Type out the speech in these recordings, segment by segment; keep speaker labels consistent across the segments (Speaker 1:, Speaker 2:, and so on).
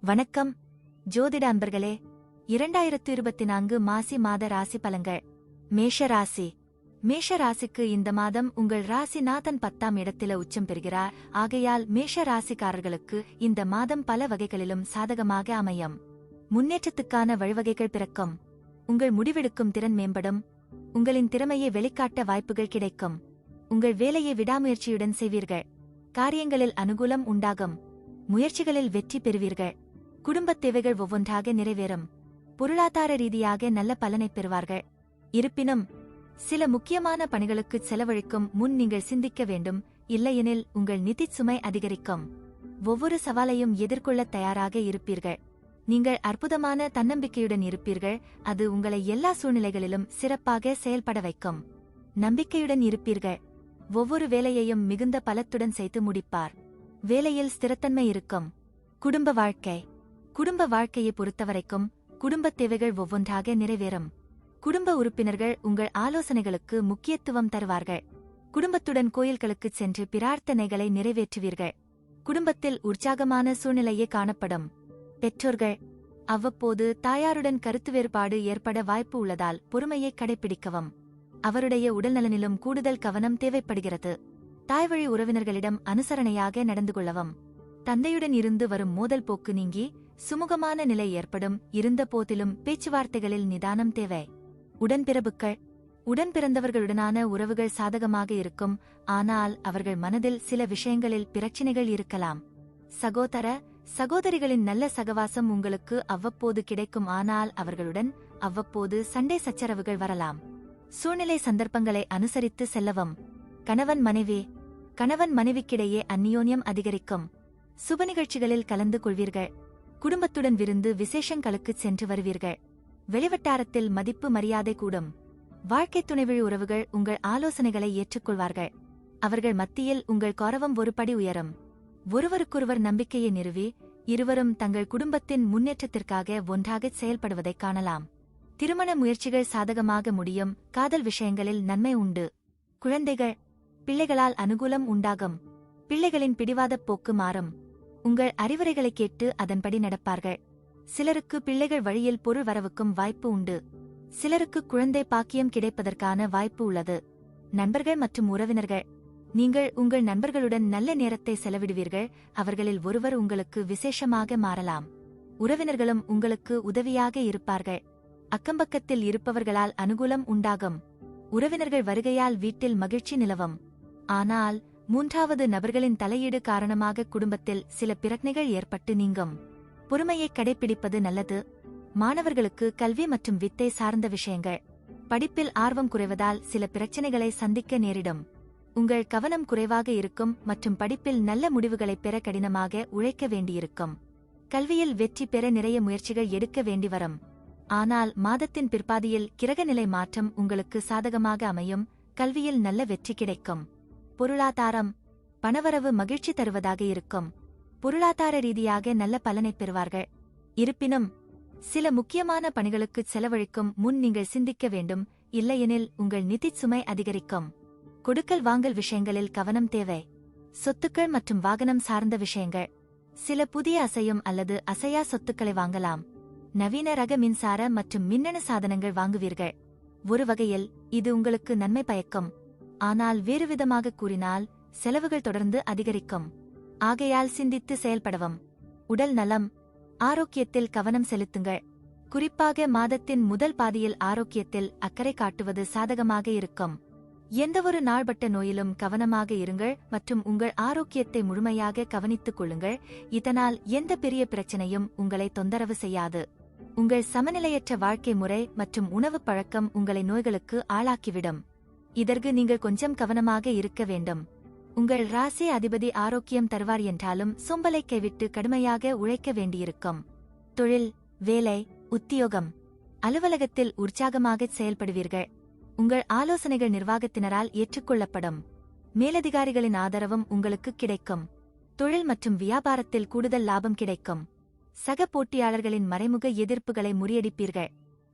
Speaker 1: வணக்கம். ஜோதிட அன்பர்களே இரண்டாயிரத்து இருபத்தி நான்கு மாசி மாத ராசி பலங்கள் மேஷ ராசி. மேஷ ராசிக்கு இந்த மாதம் உங்கள் ராசிநாதன் பத்தாம் இடத்தில உச்சம் பெறுகிறார். ஆகையால் மேஷ ராசிக்காரர்களுக்கு இந்த மாதம் பல வகைகளிலும் சாதகமாக அமையும். முன்னேற்றத்துக்கான வழிவகைகள் பிறக்கும். உங்கள் முடிவெடுக்கும் திறன் மேம்படும். உங்களின் திறமையை வெளிக்காட்ட வாய்ப்புகள் கிடைக்கும். உங்கள் வேலையை விடாமுயற்சியுடன் செய்வீர்கள். காரியங்களில் அனுகூலம் உண்டாகும். முயற்சிகளில் வெற்றி பெறுவீர்கள். குடும்பத் தேவைகள் ஒவ்வொன்றாக நிறைவேறும். பொருளாதார ரீதியாக நல்ல பலனை பெறுவார்கள். இருப்பினும் சில முக்கியமான பணிகளுக்கு செலவழிக்கும் முன் நீங்கள் சிந்திக்க வேண்டும். இல்லையெனில் உங்கள் நிதி சுமை அதிகரிக்கும். ஒவ்வொரு சவாலையும் எதிர்கொள்ள தயாராக இருப்பீர்கள். நீங்கள் அற்புதமான தன்னம்பிக்கையுடன் இருப்பீர்கள். அது உங்களை எல்லா சூழ்நிலைகளிலும் சிறப்பாக செயல்பட வைக்கும். நம்பிக்கையுடன் இருப்பீர்கள். ஒவ்வொரு வேலையையும் மிகுந்த பலத்துடன் செய்து முடிப்பார். வேலையில் ஸ்திரத்தன்மை இருக்கும். குடும்ப வாழ்க்கை. குடும்ப வாழ்க்கையை பொறுத்தவரைக்கும் குடும்பத் தேவைகள் ஒவ்வொன்றாக நிறைவேறும். குடும்ப உறுப்பினர்கள் உங்கள் ஆலோசனைகளுக்கு முக்கியத்துவம் தருவார்கள். குடும்பத்துடன் கோயில்களுக்குச் சென்று பிரார்த்தனைகளை நிறைவேற்றுவீர்கள். குடும்பத்தில் உற்சாகமான சூழ்நிலையே காணப்படும். பெற்றோர்கள் அவ்வப்போது தாயாருடன் கருத்து வேறுபாடு ஏற்பட வாய்ப்பு உள்ளதால் பொறுமையை கடைபிடிக்கவும் அவருடைய உடல்நலனிலும் கூடுதல் கவனம் தேவைப்படுகிறது. தாய்வழி உறவினர்களிடம் அனுசரணையாக நடந்து கொள்ளவும். தந்தையுடன் இருந்து வரும் மோதல் போக்கு நீங்கி சுமூகமான நிலை ஏற்படும். இருந்த போதிலும் பேச்சுவார்த்தைகளில் நிதானம் தேவை. உடன்பிறப்புக்கள் உடன் பிறந்தவர்களுடனான உறவுகள் சாதகமாக இருக்கும். ஆனால் அவர்கள் மனதில் சில விஷயங்களில் பிரச்சினைகள் இருக்கலாம். சகோதர சகோதரிகளின் நல்ல சகவாசம் உங்களுக்கு அவ்வப்போது கிடைக்கும். ஆனால் அவர்களுடன் அவ்வப்போது சண்டை சச்சரவுகள் வரலாம். சூழ்நிலை சந்தர்ப்பங்களை அனுசரித்து செல்லவும். கணவன் மனைவி. கணவன் மனைவிக்கிடையே அந்நியோன்யம் அதிகரிக்கும். சுப நிகழ்ச்சிகளில் கலந்து கொள்வீர்கள். குடும்பத்துடன் விருந்து விசேஷங்களுக்குச் சென்று வருவீர்கள். வெளிவட்டாரத்தில் மதிப்பு மரியாதை கூடும். வாழ்க்கைத் துணைவழி உறவுகள் உங்கள் ஆலோசனைகளை ஏற்றுக்கொள்வார்கள். அவர்கள் மத்தியில் உங்கள் கௌரவம் ஒருபடி உயரும். ஒருவருக்கொருவர் நம்பிக்கையை நிறுவி இருவரும் தங்கள் குடும்பத்தின் முன்னேற்றத்திற்காக ஒன்றாகச் செயல்படுவதைக் காணலாம். திருமண முயற்சிகள் சாதகமாக முடியும். காதல் விஷயங்களில் நன்மை உண்டு. குழந்தைகள் பிள்ளைகளால் அனுகூலம் உண்டாகும். பிள்ளைகளின் பிடிவாதப் போக்கு மாறும். உங்கள் அறிவுரைகளை கேட்டு அதன்படி நடப்பார்கள். சிலருக்கு பிள்ளைகள் வழியில் பொருள் வரவுக்கும் வாய்ப்பு உண்டு. சிலருக்கு குழந்தை பாக்கியம் கிடைப்பதற்கான வாய்ப்பு உள்ளது. நண்பர்கள் மற்றும் உறவினர்கள் நீங்கள் உங்கள் நண்பர்களுடன் நல்ல நேரத்தை செலவிடுவீர்கள். அவர்களில் ஒருவர் உங்களுக்கு விசேஷமாக மாறலாம். உறவினர்களும் உங்களுக்கு உதவியாக இருப்பார்கள். அக்கம்பக்கத்தில் இருப்பவர்களால் அனுகூலம் உண்டாகும். உறவினர்கள் வருகையால் வீட்டில் மகிழ்ச்சி நிலவும். ஆனால் மூன்றாவது நபர்களின் தலையீடு காரணமாக குடும்பத்தில் சில பிரச்சனைகள் ஏற்பட்டு நீங்கும். பொறுமையை கடைபிடிப்பது நல்லது. மாணவர்களுக்கு கல்வி மற்றும் வித்தை சார்ந்த விஷயங்கள். படிப்பில் ஆர்வம் குறைவதால் சில பிரச்சனைகளை சந்திக்க நேரிடும். உங்கள் கவனம் குறைவாக இருக்கும் மற்றும் படிப்பில் நல்ல முடிவுகளை பெற கடினமாக உழைக்க வேண்டியிருக்கும். கல்வியில் வெற்றி பெற நிறைய முயற்சிகள் எடுக்க வேண்டி வரும். ஆனால் மாதத்தின் பிற்பாதியில் கிரகநிலை மாற்றம் உங்களுக்கு சாதகமாக அமையும். கல்வியில் நல்ல வெற்றி கிடைக்கும். பொருளாதாரம் பணவரவு மகிழ்ச்சி தருவதாக இருக்கும். பொருளாதார ரீதியாக நல்ல பலனை பெறுவார்கள். இருப்பினும் சில முக்கியமான பணிகளுக்கு செலவழிக்கும் முன் நீங்கள் சிந்திக்க வேண்டும். இல்லையெனில் உங்கள் நிதி சுமை அதிகரிக்கும். கொடுக்கல் வாங்கல் விஷயங்களில் கவனம் தேவை. சொத்துக்கள் மற்றும் வாகனம் சார்ந்த விஷயங்கள். சில புதிய அசையும் அல்லது அசையா சொத்துக்களை வாங்கலாம். நவீன ரக மின்சார மற்றும் மின்னணு சாதனங்கள் வாங்குவீர்கள். ஒரு வகையில் இது உங்களுக்கு நன்மை பயக்கும். ஆனால் வேறுவிதமாக கூறினால் செலவுகள் தொடர்ந்து அதிகரிக்கும். ஆகையால் சிந்தித்து செயல்படவும். உடல் நலம். ஆரோக்கியத்தில் கவனம் செலுத்துங்கள். குறிப்பாக மாதத்தின் முதல் பாதியில் ஆரோக்கியத்தில் அக்கறை காட்டுவது சாதகமாக இருக்கும். எந்தவொரு நாள்பட்ட நோயிலும் கவனமாக இருங்கள் மற்றும் உங்கள் ஆரோக்கியத்தை முழுமையாக கவனித்துக் கொள்ளுங்கள். இதனால் எந்த பெரிய பிரச்சனையும் உங்களை தொந்தரவு செய்யாது. உங்கள் சமநிலையற்ற வாழ்க்கை முறை மற்றும் உணவுப் பழக்கம் உங்களை நோய்களுக்கு ஆளாக்கிவிடும். இதற்கு நீங்கள் கொஞ்சம் கவனமாக இருக்க வேண்டும். உங்கள் ராசி அதிபதி ஆரோக்கியம் தருவார் என்றாலும் சொம்பலை கைவிட்டு கடுமையாக உழைக்க வேண்டியிருக்கும். தொழில் வேலை உத்தியோகம். அலுவலகத்தில் உற்சாகமாக செயல்படுவீர்கள். உங்கள் ஆலோசனைகள் நிர்வாகத்தினரால் ஏற்றுக்கொள்ளப்படும். மேலதிகாரிகளின் ஆதரவும் உங்களுக்கு கிடைக்கும். தொழில் மற்றும் வியாபாரத்தில் கூடுதல் லாபம் கிடைக்கும். சக போட்டியாளர்களின் மறைமுக எதிர்ப்புகளை முறியடிப்பீர்கள்.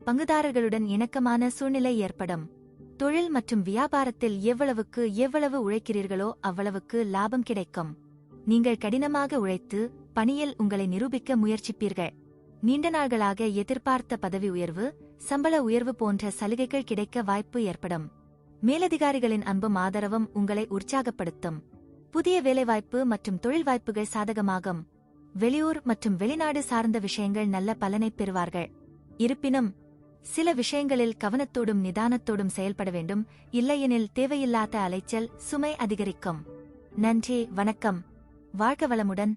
Speaker 1: பங்குதாரர்களுடன் இணக்கமான சூழ்நிலை ஏற்படும். தொழில் மற்றும் வியாபாரத்தில் எவ்வளவுக்கு எவ்வளவு உழைக்கிறீர்களோ அவ்வளவுக்கு லாபம் கிடைக்கும். நீங்கள் கடினமாக உழைத்து பணியில் உங்களை நிரூபிக்க முயற்சிப்பீர்கள். நீண்ட நாள்களாக எதிர்பார்த்த பதவி உயர்வு சம்பள உயர்வு போன்ற சலுகைகள் கிடைக்க வாய்ப்பு ஏற்படும். மேலதிகாரிகளின் அன்பும் ஆதரவும் உங்களை உற்சாகப்படுத்தும். புதிய வேலைவாய்ப்பு மற்றும் தொழில் வாய்ப்புகள் சாதகமாகும். வெளியூர் மற்றும் வெளிநாடு சார்ந்த விஷயங்கள் நல்ல பலனைப் பெறுவார்கள். இருப்பினும் சில விஷயங்களில் கவனத்தோடும் நிதானத்தோடும் செயல்பட வேண்டும். இல்லையெனில் தேவையில்லாத அலைச்சல் சுமை அதிகரிக்கும். நன்றி வணக்கம். வாழ்க வளமுடன்.